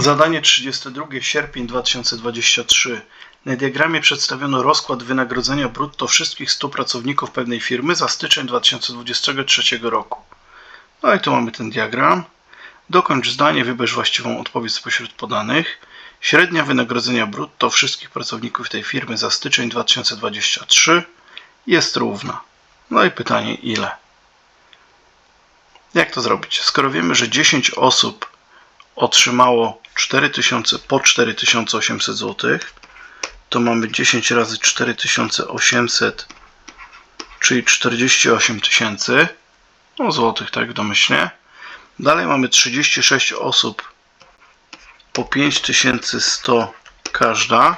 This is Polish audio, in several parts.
Zadanie 32 sierpień 2023. Na diagramie przedstawiono rozkład wynagrodzenia brutto wszystkich 100 pracowników pewnej firmy za styczeń 2023 roku. No i tu mamy ten diagram. Dokończ zdanie, wybierz właściwą odpowiedź spośród podanych. Średnia wynagrodzenia brutto wszystkich pracowników tej firmy za styczeń 2023 jest równa. No i pytanie ile? Jak to zrobić? Skoro wiemy, że 10 osób otrzymało 4000 po 4800 zł, to mamy 10 razy 4800, czyli 48 tysięcy no, złotych, tak domyślnie. Dalej mamy 36 osób po 5100 każda,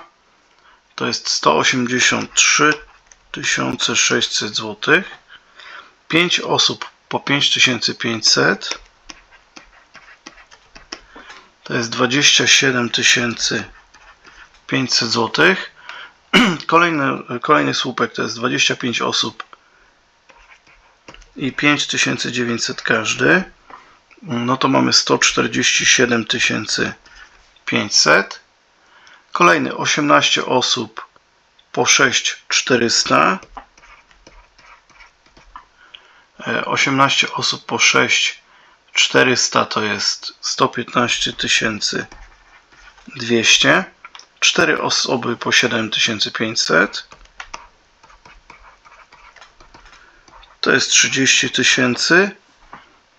to jest 183 600 zł. 5 osób po 5500 to jest 27 500 zł. Kolejny, kolejny słupek to jest 25 osób i 5900 każdy. No to mamy 147 500. Kolejny 18 osób po 6400. 18 osób po 6 400 to jest 115 200. 4 osoby po 7500 to jest 30 tysięcy.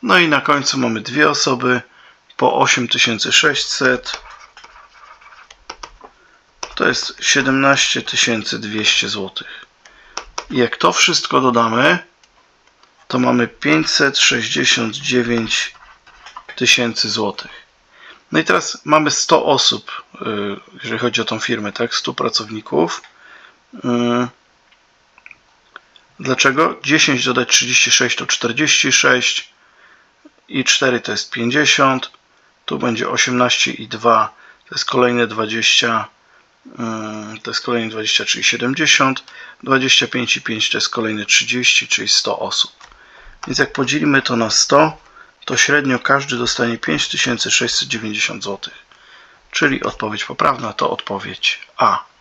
No i na końcu mamy dwie osoby po 8600 to jest 17 200 zł. Jak to wszystko dodamy, to mamy 569 tysięcy złotych. No i teraz mamy 100 osób, y, jeżeli chodzi o tą firmę, tak? 100 pracowników. Y, Dlaczego? 10 dodać 36 to 46 i 4 to jest 50. Tu będzie 18 i 2 to jest kolejne 20. y, To jest kolejne 20, czyli 70. 25 i 5 to jest kolejne 30, czyli 100 osób. Więc jak podzielimy to na 100, to średnio każdy dostanie 5690 zł. Czyli odpowiedź poprawna to odpowiedź A.